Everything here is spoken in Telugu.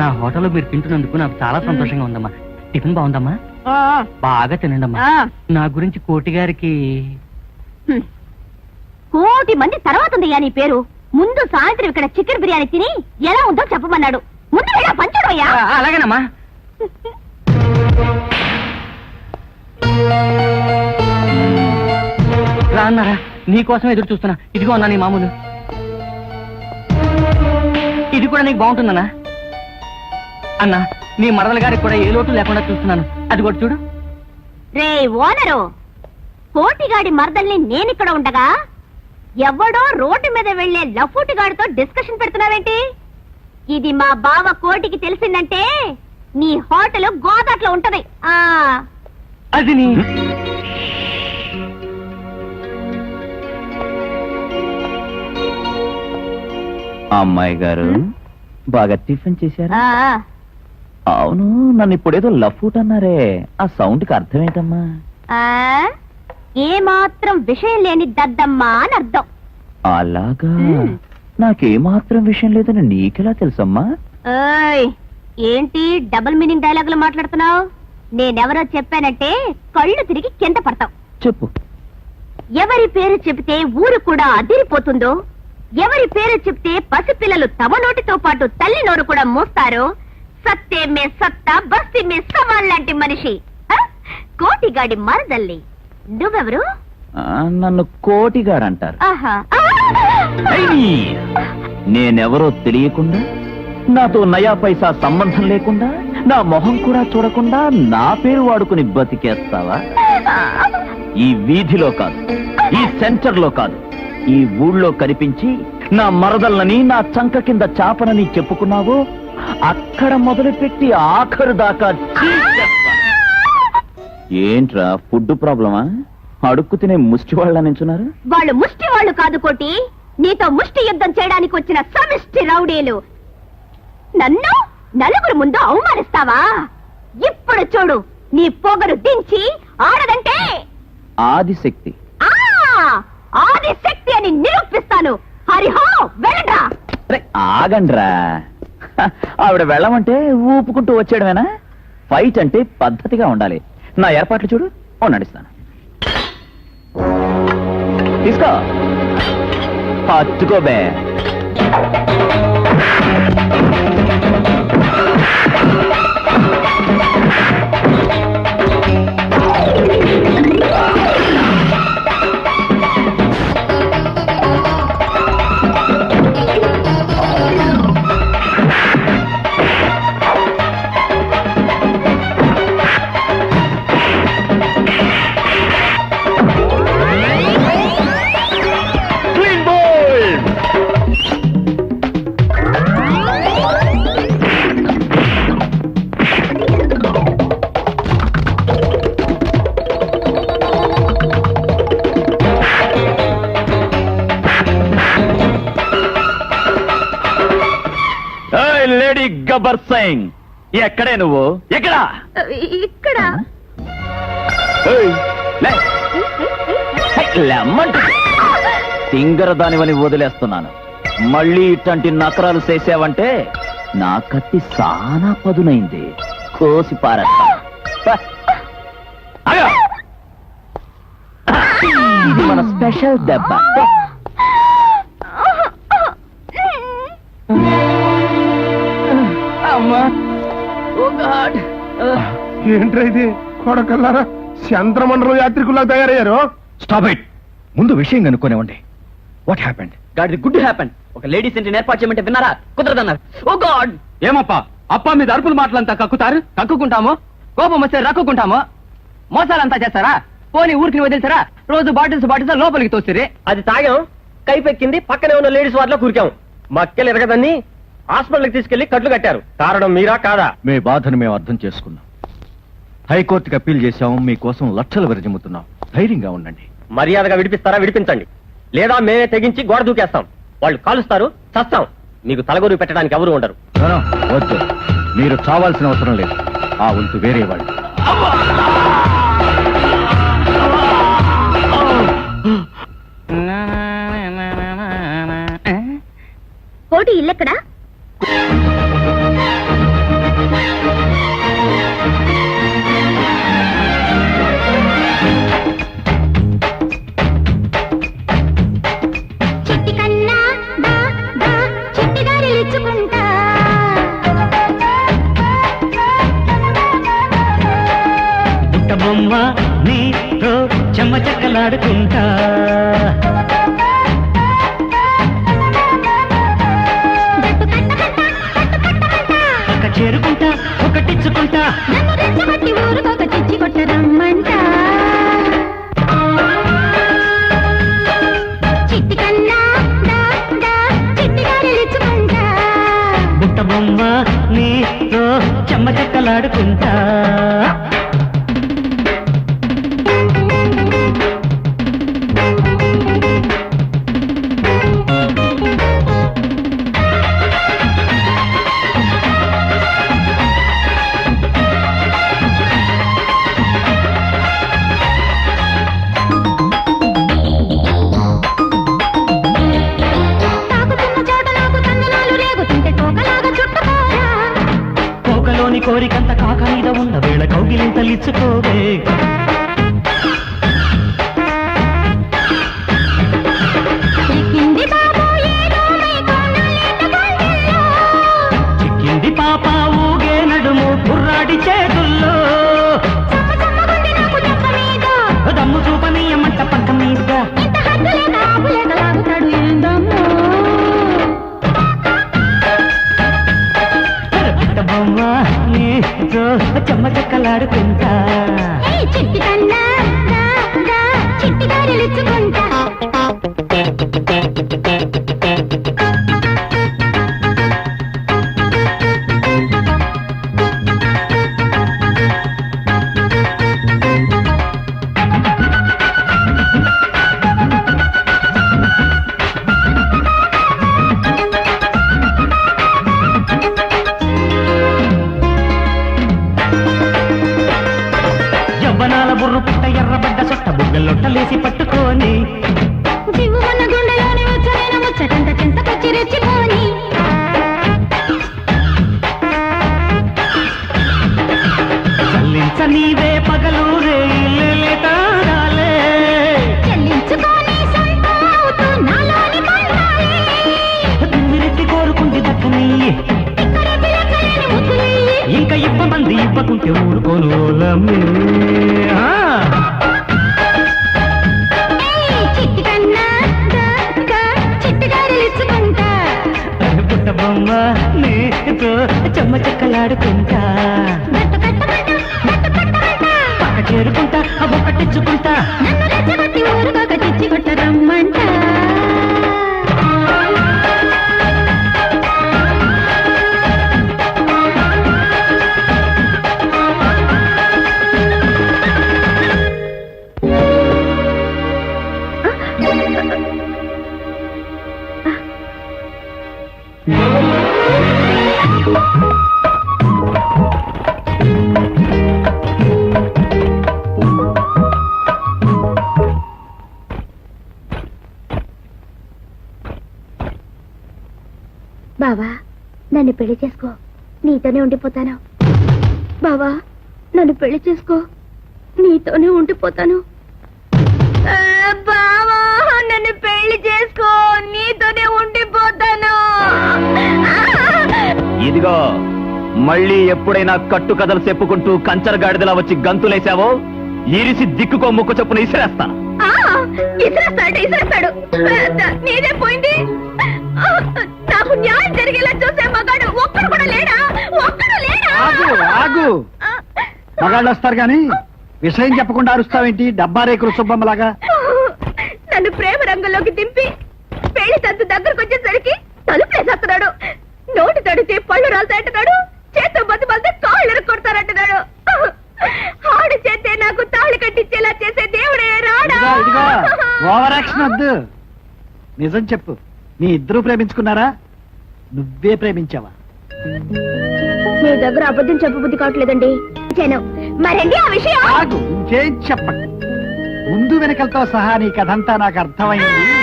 నా హోటల్లో మీరు తింటున్నందుకు నాకు చాలా సంతోషంగా ఉందమ్మా. టిఫిన్ బాగుందమ్మా? బాగా తినండమ్మా. నా గురించి కోటి గారికి. కోటి మంది తర్వాత ఉందయ్యా నీ పేరు. ముందు సాయంత్రం ఇక్కడ చికెన్ బిర్యానీ తిని ఎలా ఉందో చెప్పమన్నాడు. ముందు పంచడయ్యా అలాగేనమ్మా. రా అన్నారా? నీకోసం ఎదురు చూస్తున్నా. ఇదిగో అన్నా నీ మామూలు. ఇది కూడా నీకు బాగుంటుందన్నా? అన్నా నీ మరదల గారికి కూడా ఏ లోటు లేకుండా చూస్తున్నాను. అది కూడా చూడు. రే ఓనరు కోటిగాడి మరదల్ని నేనిక్కడ ఉండగా ఎవడో రోడ్డు మీద వెళ్ళే లఫూటిగాడితో డిస్కషన్ పెడుతున్నావేంటి? ఇది మా బావ కోటికి తెలిసిందంటే నీ హోటల్ గోదాట్లో ఉంటది. ఆ. అది నీ అమ్మాయి గారు బాగా టిఫిన్ చేశారా? ఆ, అవును నన్ను ఇప్పుడేదో లఫూట్ అన్నారే. ఆ సౌండ్కి అర్థం ఏంటమ్మా ఆ, ఏ మాత్రం విషయం లేని దద్దమ్మా అని అర్థం. అలాగా? మ్మ్. నాకేమాత్రం విషయం లేదని నీకెలా తెలుసమ్మా? ఓయ్ ఏంటి డబుల్ మీనింగ్ డైలాగులు మాట్లాడుతున్నావు? నేనెవరో చెప్పానంటే కళ్ళు తిరిగి కింద పడతావు. చెప్పు. ఎవరి పేరు చెబితే ఊరు కూడా అదిరిపోతుందో ఎవరి పేరు చెప్తే పసిపిల్లలు తమ నోటితో పాటు తల్లి నోరు కూడా మోస్తారు సత్తే మే సత్తా బస్తి మే సవాల్ లాంటి మనిషి? కోటిగాడి మరదల్లి నువ్వెవరు నన్ను ఆ! ఐ! నేనెవరో తెలియకుండా నాతో నయా పైసా సంబంధం లేకుండా నా మొహం కూడా చూడకుండా నా పేరు వాడుకుని బతికేస్తావా ఈ వీధిలో కాదు ఈ సెంటర్లో కాదు ఈ ఊళ్ళో కనిపించి నా మరదల్ని నా చంక కింద చాపనని చెప్పుకున్నావో అక్కడ మొదలుపెట్టి ఆఖరు దాకా. ఏంట్రా ఫుడ్ ప్రాబ్లమా? అడుక్కు తినే ముష్టి వాళ్ళ నించున్నారు? వాళ్ళు ముష్టి వాళ్ళు కాదు కోటి. నీతో ముష్టి యుద్ధం చేయడానికి వచ్చిన సమిష్టి రౌడీలు. నన్ను నలుగురు ముందు అవమానిస్తావా? ఇప్పుడు చూడు నీ పొగరు దించి ఆడదంటే. ఆదిశక్తి. ఆ ఆది శక్తి అని నిరూపిస్తాను. హరిహో వెళ్ళరా అరే, ఆగండ్రా. ఆవిడ వెళ్ళమంటే ఊపుకుంటూ వచ్చేయడమేనా? ఫైట్ అంటే పద్ధతిగా ఉండాలి. నా ఏర్పాట్లు చూడు ఓ నడుస్తాను. తీసుకో. పట్టుకోబే. గబ్బర్ సింగ్. ఎక్కడే నువ్వు? ఎక్కడా? ఇక్కడ. తింగర దానివని వదిలేస్తున్నాను. మళ్ళీ ఇట్లాంటి నకరాలు చేసావంటే నా కత్తి సానా పదునైంది. కోసి పారేస్తా. పా. ఆగు. ఇది మన స్పెషల్ దెబ్బ. అమ్మా. Oh god. ఏంట్రా ఇది? కొడకల్లారా? చంద్రమండలం యాత్రికుల్లా తయారయ్యారు? స్టాప్ ఇట్ ముందు విషయం కనుక్కోనివ్వండి. వాట్ హ్యాపెండ్ గాడిది గుడ్ హ్యాపెన్ ఒక లేడీస్ సెంటర్ ఏర్పాటు చేయమంటే విన్నారా? కుదరదన్నారు ఓ గాడ్. ఏమప్పా? అప్ప మీద అరుపులు మాటలంతా కక్కుతారు? కక్కుకుంటాము? కోపం వస్తే రక్కుకుంటాము? మోసాలంతా చేస్తారా? పోనీ ఊరికి వదిలిసారా రోజు బాటిల్స్ బాటిల్స్ లోపలికి తోసిరి. అది తాగాం. కైపెక్కింది పక్కనే ఉన్న లేడీస్ వార్డులో కూరికాం. మక్కెలు ఎరగదని హాస్పిటల్కి తీసుకెళ్ళి కట్లు కట్టారు. కారణం మీరా కాదా? మీ బాధను మేము అర్థం చేసుకున్నాం. హైకోర్టుకి అప్పీల్ చేశాం మీకోసం లక్షలు విరజిమ్ముతున్నాం. ధైర్యంగా ఉండండి. మర్యాదగా విడిపిస్తారా? విడిపించండి. లేదా మేమే తెగించి గోడ దూకేస్తాం. వాళ్ళు కాలుస్తారు చస్తాం. మీకు తలగొరు పెట్టడానికి ఎవరు ఉండరు. వద్దు. మీరు చావాల్సిన అవసరం లేదు. ఆ వంతు వేరే వాళ్ళు. కోటి ఇల్లెక్కడా? బొమ్మ నీతో చెమ్మ చెక్కలాడుకుంటా జట్టు కట్టమంట జట్టు చేరుకుంటా ఒకటిచ్చుకుంటా కోరికంత కాక మీద ఉన్న వేళ కౌగిలింతలిచ్చుకోవే. చిక్కింది పాప ఊగే నడుము కుర్రాడి చేతుల్లో నీతో ఇంకా ఇవ్వమంది ఇవ్వకుంటే ఊరుకోను ఓలమ్మే. బొమ్మ నీతో చెమ్మ చెక్కలాడుకుంటా. పక్క చేరుకుంటా అవ్వ పట్టించుకుంటా. బావా నన్ను పెళ్ళి చేసుకో. నీతోనే ఉండిపోతాను. బావా నన్ను పెళ్ళి చేసుకో. నీతోనే ఉండిపోతాను. బావా నన్ను పెళ్ళి చేసుకో. నీతోనే ఉండిపోతాను. ఇదిగో మళ్ళీ ఎప్పుడైనా కట్టు కథలు చెప్పుకుంటూ కంచర గాడిదలా వచ్చి గంతులేసావో ఇరిసి దిక్కుకో ముక్కు చొప్పున ఇసిరేస్తా. ఇసిరేస్తాడు ఇసిరేస్తాడు. నీదే పోయింది? నాకు న్యాయం జరిగేలా చూసే మగాడు ఒక్కడు కూడా లేడా? ఒక్కడు లేడా? ఆగు మగాళ్ళు వస్తారు గాని విషయం చెప్పకుండా అరుస్తావేంటి? డబ్బా రేకులు సుబ్బమ్మలాగా. నన్ను ప్రేమ రంగంలోకి దింపి పెళ్ళి తంతు దగ్గరకు వచ్చేసరికి తలుపులేసేస్తున్నాడు నోటి తడితే పళ్ళు రాలుతాయంటున్నాడు చేత్తో బతి బలితే కాళ్ళు కొడతారంటున్నాడు ఆడు చేతే నాకు తాళి కట్టించేలా చేసే దేవుడే రాడా? ఓవర్ యాక్షన్ వద్దు. నిజం చెప్పు. మీ ఇద్దరు ప్రేమించుకున్నారా? నువ్వే ప్రేమించావా? మీ దగ్గర అబద్ధం చెప్పబుద్ధి కావట్లేదండి. మరండి ఆ విషయం. ఆగు ఇంకేం చెప్పండి ముందు వెనకలతో సహా నీ కథంతా నాకు అర్థమైంది.